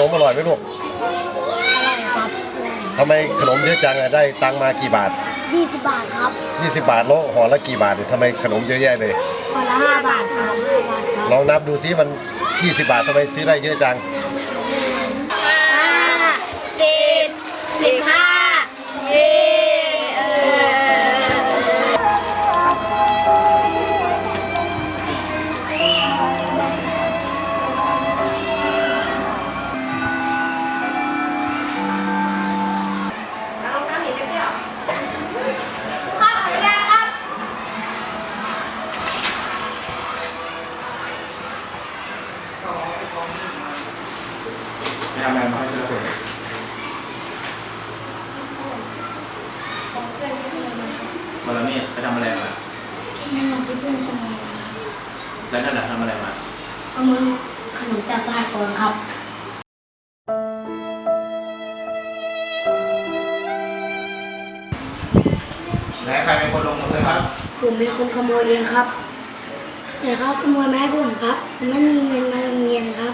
นมอร่อยไหมลูกร่รับทำไมขนมเยอะจังอะได้ตังมากี่บาท ยี่สิบบาทครับ20 บาทแล้วห่อละกี่บาทเนี่ทำไมขนมเยอะแยะเลยห่อละห้าบาทครับห้บาทครับลองนับดูซิมัน 20 บาททำไมซื้อได้เยอะจัง ห้าสิบสิบห้ายี่ ทำอะไรมาให้เสื้อตัวมาละเมียไปทำอะไรมาไม่นอนที่เพื่อนชั่วโมงแล้วนั่นน่ะทำอะไรมา เอามือขนมจากสหกรณ์ครับ ไหนใครเป็นคนลงมือครับ ผมเป็นคนขโมยเองครับ แต่เขาขโมยมาให้ผมครับผมไม่มีเงินมาโรงเรียนครับ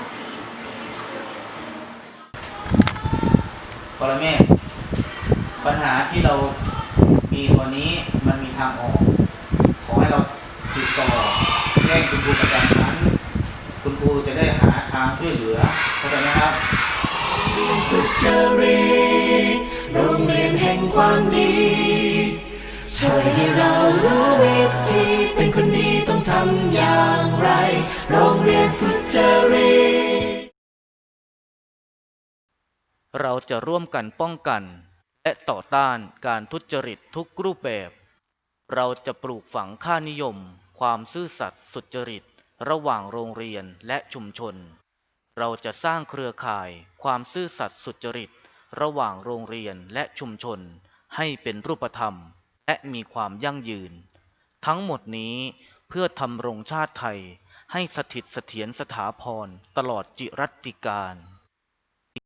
ปรเมศปัญหาที่เรามีตอนนี้มันมีทางออก ขอให้เราติดต่อแจ้งคุณครูประจำชั้นคุณครูจะได้หาทางช่วยเหลือเข้าใจไหมครับสุจริตโรงเรียนแห่งความดีช่วยให้เรารู้วิธีเป็นคนดีต้องทำอย่างไร โรงเรียนสุจริต เราจะร่วมกันป้องกัน และต่อต้านการทุจริตทุกรูปแบบ เราจะปลูกฝังค่านิยม ความซื่อสัตย์สุจริต ระหว่างโรงเรียนและชุมชน เราจะสร้างเครือข่าย ความซื่อสัตย์สุจริต ระหว่างโรงเรียนและชุมชน ให้เป็นรูปธรรม และมีความยั่งยืน ทั้งหมดนี้เพื่อทำรงชาติไทยให้สถิตเสถียรสถาพรตลอดจิรัติการ